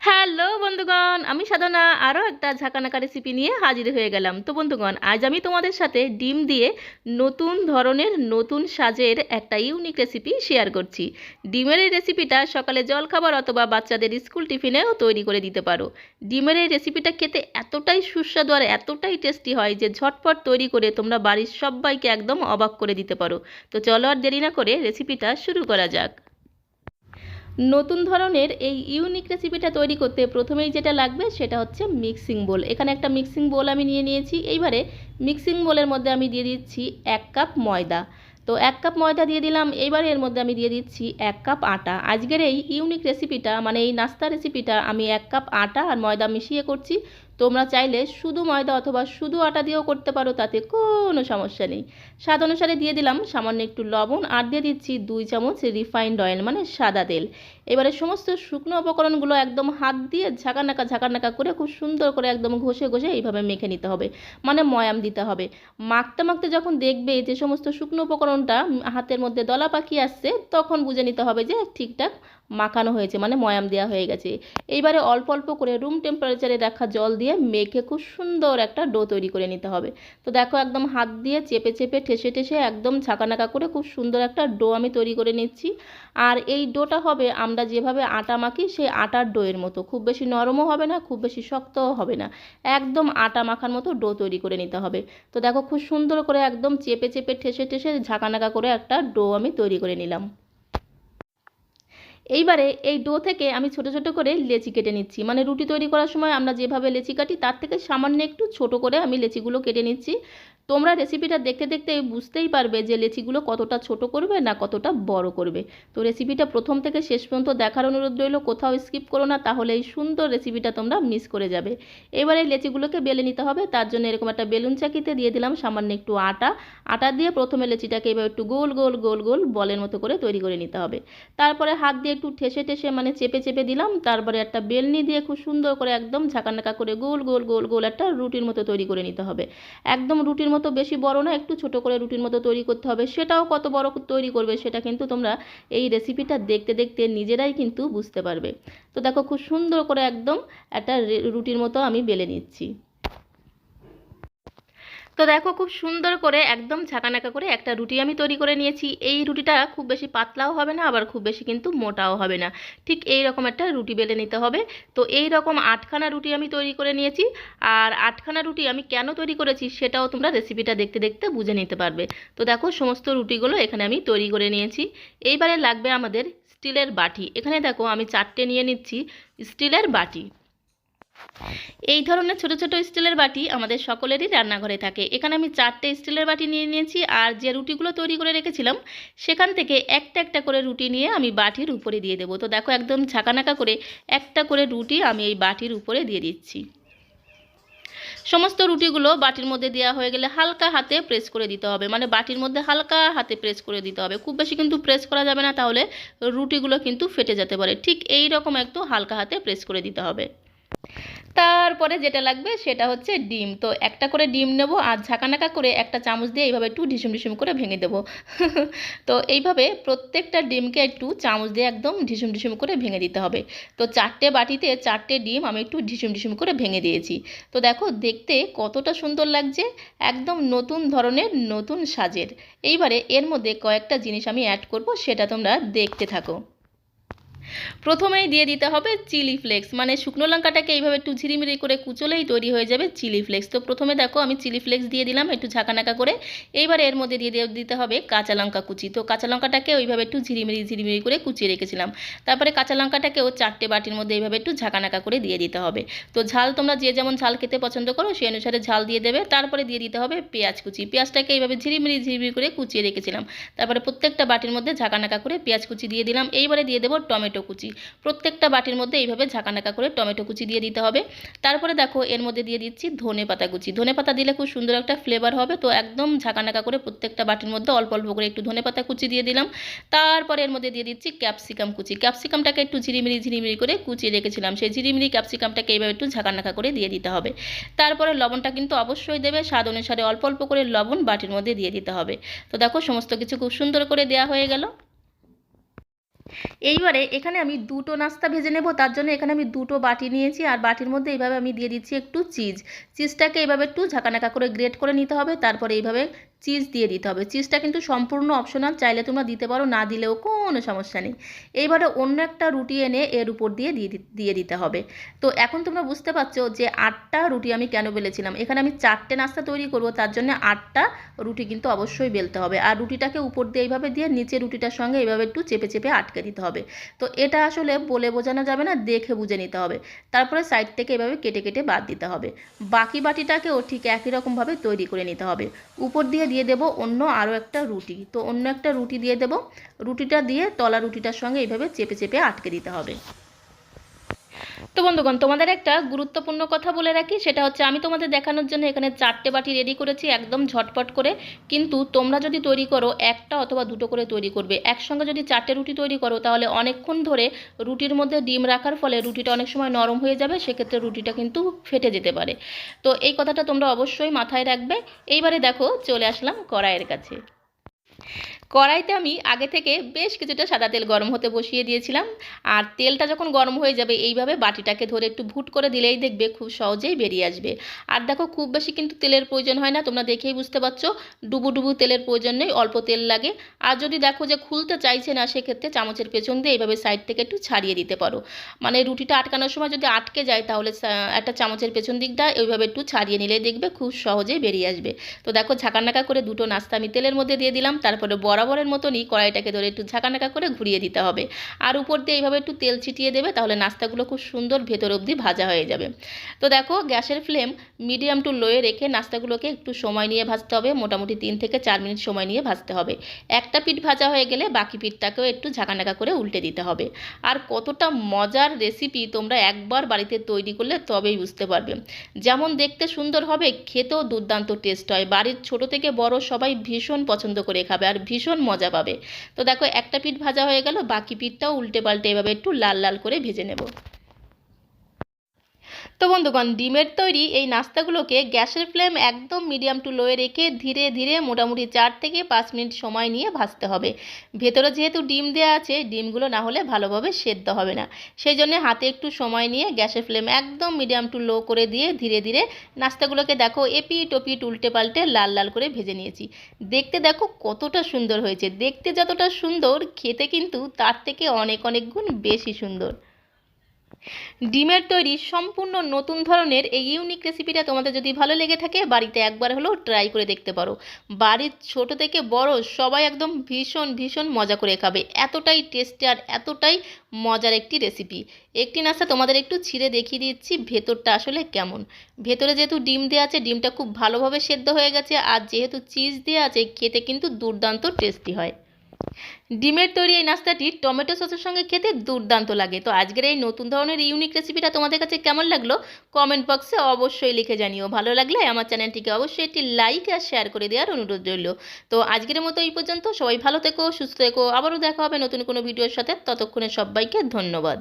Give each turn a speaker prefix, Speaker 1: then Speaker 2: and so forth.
Speaker 1: Hello বন্ধুগণ, আমি সাধনা। আরও একটা ঝাঁকানাকা রেসিপি নিয়ে হাজির হয়ে গেলাম। তো বন্ধুগণ, আজ আমি তোমাদের সাথে ডিম দিয়ে নতুন ধরনের, নতুন সাজের একটা ইউনিক রেসিপি শেয়ার করছি। ডিমের এই রেসিপিটা সকালে জলখাবার অথবা বাচ্চাদের স্কুল টিফিনেও তৈরি করে দিতে পারো। ডিমের এই রেসিপিটা খেতে এতটাই সুস্বাদু আর এতটাই টেস্টি হয় যে ঝটপট তৈরি করে তোমরা বাড়ির সবাইকে একদম অবাক করে দিতে পারো। তো চলো আর দেরি না করে রেসিপিটা শুরু করা যাক। নতুন ধরনের এই ইউনিক রেসিপিটা তৈরি করতে প্রথমেই যেটা লাগবে সেটা হচ্ছে মিক্সিং বোল এখানে একটা মিক্সিং বোল আমি নিয়ে নিয়েছি। এইবারে মিক্সিং বোলের মধ্যে আমি দিয়ে দিচ্ছি এক কাপ ময়দা। তো এক কাপ ময়দা দিয়ে দিলাম। এইবারে এর মধ্যে আমি দিয়ে দিচ্ছি এক কাপ আটা। আজকের এই ইউনিক রেসিপিটা মানে এই নাস্তা রেসিপিটা আমি এক কাপ আটা আর ময়দা মিশিয়ে করছি। তোমরা চাইলে শুধু ময়দা অথবা শুধু আটা দিয়েও করতে পারো, তাতে কোনো সমস্যা নেই। স্বাদ অনুসারে দিয়ে দিলাম সামান্য একটু লবণ আর দিয়ে দিচ্ছি দুই চামচ রিফাইন্ড অয়েল মানে সাদা তেল। এবারে সমস্ত শুকনো উপকরণগুলো একদম হাত দিয়ে ঝাঁকানাকা ঝাঁকানাকা করে খুব সুন্দর করে একদম ঘষে ঘষে এইভাবে মেখে নিতে হবে মানে ময়াম দিতে হবে। মাখতে মাখতে যখন দেখবে যে সমস্ত শুকনো উপকরণটা হাতের মধ্যে দলা পাকিয়ে আসছে, তখন বুঝে নিতে হবে যে ঠিকঠাক মাখানো হয়েছে মানে ময়াম দেওয়া হয়ে গেছে। এইবারে অল্প অল্প করে রুম টেম্পারেচারে রাখা জল দিয়ে মেখে খুব সুন্দর একটা ডো তৈরি করে নিতে হবে। তো দেখো একদম হাত দিয়ে চেপে চেপে, ঠেসে ঠেসে একদম ছাকানাকা করে খুব সুন্দর একটা ডো আমি তৈরি করে নিচ্ছি। আর এই ডোটা হবে আমরা যেভাবে আটা মাখি সেই আটার ডোয়ের মতো। খুব বেশি নরমও হবে না, খুব বেশি শক্তও হবে না। একদম আটা মাখার মতো ডো তৈরি করে নিতে হবে। তো দেখো খুব সুন্দর করে একদম চেপে চেপে, ঠেসে ঠেসে ঝাঁকানাকা করে একটা ডো আমি তৈরি করে নিলাম। এইবারে এই ডো থেকে আমি ছোট ছোট করে লেচি কেটে নিচ্ছি। মানে রুটি তৈরি করার সময় আমরা যেভাবে লেচি কাটি, তার থেকে সামান্য একটু ছোট করে আমি লেচিগুলো কেটে নিচ্ছি। তোমরা রেসিপিটা দেখতে দেখতে বুঝতেই পারবে যে লেচিগুলো কতটা ছোট করবে না কতটা বড় করবে। তো রেসিপিটা প্রথম থেকে শেষ পর্যন্ত দেখার অনুরোধ রইল, কোথাও স্কিপ করো না, তাহলে এই সুন্দর রেসিপিটা তোমরা মিস করে যাবে। এবার এই লেচিগুলোকে বেলে নিতে হবে, তার জন্য এরকম একটা বেলুন চাকিতে দিয়ে দিলাম সামান্য একটু আটা। আটা দিয়ে প্রথমে লেচিটাকে এবার একটু গোল গোল গোল গোল বলের মতো করে তৈরি করে নিতে হবে। তারপরে হাত দিয়ে একটু ঠেসে ঠেসে মানে চেপে চেপে দিলাম, তারপরে একটা বেলনি দিয়ে খুব সুন্দর করে একদম ঝাঁকানাকা করে গোল গোল গোল গোল একটা রুটির মতো তৈরি করে নিতে হবে। একদম রুটির মতো বেশি বড় না, একটু ছোট করে রুটির মতো তৈরি করতে হবে। সেটাও কত বড় তৈরি করবে সেটা কিন্তু তোমরা এই রেসিপিটা দেখতে দেখতে নিজেরাই কিন্তু বুঝতে পারবে। তো দেখো খুব সুন্দর করে একদম একটা রুটির মতো আমি বেলে নিচ্ছি। তো দেখো খুব সুন্দর করে একদম ঝাঁকানাকা করে একটা রুটি আমি তৈরি করে নিয়েছি। এই রুটিটা খুব বেশি পাতলাও হবে না, আবার খুব বেশি কিন্তু মোটাও হবে না। ঠিক এই রকম একটা রুটি বেলে নিতে হবে। তো এই রকম আটখানা রুটি আমি তৈরি করে নিয়েছি। আর আটখানা রুটি আমি কেন তৈরি করেছি সেটাও তোমরা রেসিপিটা দেখতে দেখতে বুঝে নিতে পারবে। তো দেখো সমস্ত রুটিগুলো এখানে আমি তৈরি করে নিয়েছি। এইবারে লাগবে আমাদের স্টিলের বাটি। এখানে দেখো আমি চারটে নিয়ে নিচ্ছি স্টিলের বাটি। এই ধরনের ছোট ছোট স্টিলের বাটি আমাদের সকলেরই রান্নাঘরে থাকে। এখানে আমি চারটে স্টিলের বাটি নিয়ে নিয়েছি আর যে রুটিগুলো তৈরি করে রেখেছিলাম, সেখান থেকে একটা একটা করে রুটি নিয়ে আমি বাটির উপরে দিয়ে দেবো। তো দেখো একদম ঝাঁকানাকা করে একটা করে রুটি আমি এই বাটির উপরে দিয়ে দিচ্ছি। সমস্ত রুটিগুলো বাটির মধ্যে দেওয়া হয়ে গেলে হালকা হাতে প্রেস করে দিতে হবে। মানে বাটির মধ্যে হালকা হাতে প্রেস করে দিতে হবে। খুব বেশি কিন্তু প্রেস করা যাবে না, তাহলে রুটিগুলো কিন্তু ফেটে যেতে পারে। ঠিক এই রকম একটু হালকা হাতে প্রেস করে দিতে হবে। তারপরে যেটা লাগবে সেটা হচ্ছে ডিম। তো একটা করে ডিম নেব আর ঝাঁকানাকা করে একটা চামচ দিয়ে এইভাবে একটু ঢিসুম ঢিসুম করে ভেঙে দেবো। তো এইভাবে প্রত্যেকটা ডিমকে একটু চামচ দিয়ে একদম ঢিসুম ঢিসুম করে ভেঙে দিতে হবে। তো চারটে বাটিতে চারটে ডিম আমি একটু ঢিসুম ঢিসুম করে ভেঙে দিয়েছি। তো দেখো দেখতে কতটা সুন্দর লাগছে, একদম নতুন ধরনের, নতুন সাজের। এইবারে এর মধ্যে কয়েকটা জিনিস আমি অ্যাড করব, সেটা তোমরা দেখতে থাকো। প্রথমেই দিয়ে দিতে হবে চিলি ফ্লেক্স। মানে শুকনো লঙ্কাটাকে এইভাবে একটু ঝিরিমিরি করে কুচলেই তৈরি হয়ে যাবে চিলি ফ্লেক্স। তো প্রথমে দেখো আমি চিলি ফ্লেক্স দিয়ে দিলাম একটু ঝাঁকানাকা করে। এইবার এর মধ্যে দিয়ে দিতে হবে কাঁচা লঙ্কা কুচি। তো কাঁচা লঙ্কাটাকে ওইভাবে একটু ঝিরিমিরি ঝিরিমিরি করে কুচিয়ে রেখেছিলাম। তারপরে কাঁচা লঙ্কাটাকেও চারটে বাটির মধ্যে এইভাবে একটু ঝাঁকানাকা করে দিয়ে দিতে হবে। তো ঝাল তোমরা যে যেমন ঝাল খেতে পছন্দ করো, সেই অনুসারে ঝাল দিয়ে দেবে। তারপরে দিয়ে দিতে হবে পেঁয়াজ কুচি। পেঁয়াজটাকে এইভাবে ঝিরিমিরি ঝিরিমিরি করে কুচিয়ে রেখেছিলাম। তারপরে প্রত্যেকটা বাটির মধ্যে ঝাঁকানাকা করে পেঁয়াজ কুচি দিয়ে দিলাম। এইবারে দিয়ে দেবো টমেটো কুচি। প্রত্যেকটা বাটির মধ্যে এইভাবে ঝাঁকানাকা করে টমেটো কুচি দিয়ে দিতে হবে। তারপরে দেখো, এর মধ্যে দিয়ে দিচ্ছি ধনে পাতা কুচি। ধনে পাতা দিলে খুব সুন্দর একটা ফ্লেভার হবে। তো একদম ঝাঁকানাকা করে প্রত্যেকটা বাটির মধ্যে অল্প অল্প করে একটু ধনে পাতা কুচি দিয়ে দিলাম। তারপরে এর মধ্যে দিয়ে দিচ্ছি ক্যাপসিকাম কুচি। ক্যাপসিকামটাকে একটু ঝিরিমিরি ঝিরিমিরি করে কুচিয়ে রেখেছিলাম। সেই ঝিরিমিরি ক্যাপসিকামটাকে এইভাবে একটু ঝাঁকানাকা করে দিয়ে দিতে হবে। তারপরে লবণটা কিন্তু অবশ্যই দেবে। স্বাদ অনুসারে অল্প অল্প করে লবণ বাটির মধ্যে দিয়ে দিতে হবে। তো দেখো, সমস্ত কিছু খুব সুন্দর করে দেওয়া হয়ে গেল। এইবারে এখানে আমি দুটো নাস্তা ভেজে নেব, তার জন্য এখানে আমি দুটো বাটি নিয়েছি আর বাটির মধ্যে এইভাবে আমি দিয়ে দিচ্ছি একটু চিজ। চিজটাকে এইভাবে একটু ঝাঁকানাকা করে গ্রেট করে নিতে হবে, তারপরে এইভাবে চিজ দিয়ে দিতে হবে। চিজটা কিন্তু সম্পূর্ণ অপশনাল চাইলে তোমরা দিতে পারো, না দিলেও কোনো সমস্যা নেই। এইবারে অন্য একটা রুটি এনে এর উপর দিয়ে দিয়ে দিতে হবে। তো এখন তোমরা বুঝতে পারছ যে আটটা রুটি আমি কেন বেলেছিলাম? এখানে আমি চারটে নাস্তা তৈরি করব, তার জন্য আটটা রুটি কিন্তু অবশ্যই বেলতে হবে। আর রুটিটাকে উপর দিয়ে এইভাবে দিয়ে নিচে রুটিটার সঙ্গে এইভাবে একটু চেপে চেপে আটকে দিতে হবে। তো এটা আসলে বলে বোঝানো যাবে না, দেখে বুঝে নিতে হবে। তারপরে সাইড থেকে এভাবে কেটে কেটে বাদ দিতে হবে। বাকি বাটিটাকেও ঠিক একই রকমভাবে তৈরি করে নিতে হবে। উপর দিয়ে দিয়ে দেব অন্য আরও একটা রুটি। তো অন্য একটা রুটি দিয়ে দেব। রুটিটা দিয়ে তলা রুটিটার সঙ্গে এইভাবে চেপে চেপে আটকে দিতে হবে। তো বন্ধুগণ, তোমাদের একটা গুরুত্বপূর্ণ কথা বলে রাখি, সেটা হচ্ছে আমি তোমাদের দেখানোর জন্য এখানে চারটে বাটি রেডি করেছি, একদম ঝটপট করে। কিন্তু তোমরা যদি তৈরি করো, একটা অথবা দুটো করে তৈরি করবে। একসঙ্গে যদি চারটে রুটি তৈরি করো, তাহলে অনেকক্ষণ ধরে রুটির মধ্যে ডিম রাখার ফলে রুটিটা অনেক সময় নরম হয়ে যাবে, সেক্ষেত্রে রুটিটা কিন্তু ফেটে যেতে পারে। তো এই কথাটা তোমরা অবশ্যই মাথায় রাখবে। এইবারে দেখো, চলে আসলাম কড়াইয়ের কাছে। কড়াইতে আমি আগে থেকে বেশ কিছুটা সাদা তেল গরম হতে বসিয়ে দিয়েছিলাম। আর তেলটা যখন গরম হয়ে যাবে, এইভাবে বাটিটাকে ধরে একটু ভুট করে দিলেই দেখবে খুব সহজেই বেরিয়ে আসবে। আর দেখো, খুব বেশি কিন্তু তেলের প্রয়োজন হয় না, তোমরা দেখেই বুঝতে পারছ। ডুবু ডুবু তেলের প্রয়োজন নেই, অল্প তেল লাগে। আর যদি দেখো যে খুলতে চাইছে না, সেক্ষেত্রে চামচের পেছন দিয়ে এইভাবে সাইড থেকে একটু ছাড়িয়ে দিতে পারো। মানে রুটিটা আটকানোর সময় যদি আটকে যায়, তাহলে একটা চামচের পেছন দিকটা এইভাবে একটু ছাড়িয়ে নিলে দেখবে খুব সহজেই বেরিয়ে আসবে। তো দেখো ঝাঁকানাকা করে দুটো নাস্তা আমি তেলের মধ্যে দিয়ে দিলাম তারপরে বরাবরের মতনই কড়াইটাকে ধরে একটু ঝাঁকানাকা করে ঘুরিয়ে দিতে হবে। আর উপর দিয়ে এইভাবে একটু তেল ছিটিয়ে দেবে, তাহলে নাস্তাগুলো খুব সুন্দর ভেতর অবধি ভাজা হয়ে যাবে। তো দেখো, গ্যাসের ফ্লেম মিডিয়াম টু লোয়ে রেখে নাস্তাগুলোকে একটু সময় নিয়ে ভাজতে হবে। মোটামুটি তিন থেকে চার মিনিট সময় নিয়ে ভাজতে হবে। একটা পিঠ ভাজা হয়ে গেলে বাকি পিঠটাকেও একটু ঝাঁকানাকা করে উল্টে দিতে হবে। আর কতটা মজার রেসিপি তোমরা একবার বাড়িতে তৈরি করলে তবেই বুঝতে পারবে। যেমন দেখতে সুন্দর হবে, খেতেও দুর্দান্ত টেস্ট হয়। বাড়ির ছোট থেকে বড় সবাই ভীষণ পছন্দ করে খাবে আর ভীষণ মজা পাবে। তো দেখো একটা পিঠ ভাজা হয়ে গেল, বাকি পিঠটাও উল্টে পাল্টে এভাবে একটু লাল লাল করে ভেজে নেব। তো বন্ধুগণ, ডিমের তৈরি এই নাস্তাগুলোকে গ্যাসের ফ্লেম একদম মিডিয়াম টু লোয়ে রেখে ধীরে ধীরে মোটামুটি চার থেকে পাঁচ মিনিট সময় নিয়ে ভাজতে হবে। ভেতরে যেহেতু ডিম দেওয়া আছে, ডিমগুলো না হলে ভালোভাবে সেদ্ধ হবে না। সেই জন্য হাতে একটু সময় নিয়ে গ্যাসের ফ্লেম একদম মিডিয়াম টু লো করে দিয়ে ধীরে ধীরে নাস্তাগুলোকে দেখো এপি টপি উল্টে পাল্টে লাল লাল করে ভেজে নিয়েছি। দেখতে দেখো কতটা সুন্দর হয়েছে। দেখতে যতটা সুন্দর, খেতে কিন্তু তার থেকে অনেক অনেক গুণ বেশি সুন্দর। ডিমের তৈরি সম্পূর্ণ নতুন ধরনের এই ইউনিক রেসিপিটা তোমাদের যদি ভালো লেগে থাকে, বাড়িতে একবার হলেও ট্রাই করে দেখতে পারো। বাড়ির ছোট থেকে বড় সবাই একদম ভীষণ ভীষণ মজা করে খাবে। এতটাই টেস্টি আর এতটাই মজার একটি রেসিপি একটি নাস্তা তোমাদের একটু ছিঁড়ে দেখিয়ে দিচ্ছি ভেতরটা আসলে কেমন। ভেতরে যেহেতু ডিম দেওয়া আছে, ডিমটা খুব ভালোভাবে সেদ্ধ হয়ে গেছে, আর যেহেতু চিজ দেওয়া আছে, খেতে কিন্তু দুর্দান্ত টেস্টি হয়। ডিমের তৈরি এই নাস্তাটি টমেটো সসের সঙ্গে খেতে দুর্দান্ত লাগে। তো আজকের এই নতুন ধরনের ইউনিক রেসিপিটা তোমাদের কাছে কেমন লাগল? কমেন্ট বক্সে অবশ্যই লিখে জানিও। ভালো লাগলে আমার চ্যানেলটিকে অবশ্যই একটি লাইক আর শেয়ার করে দেওয়ার অনুরোধ রইল। তো আজকের মতো এই পর্যন্ত। সবাই ভালো থেকো, সুস্থ থেকো। আবারও দেখা হবে নতুন কোনো ভিডিওর সাথে। ততক্ষণে সবাইকে ধন্যবাদ।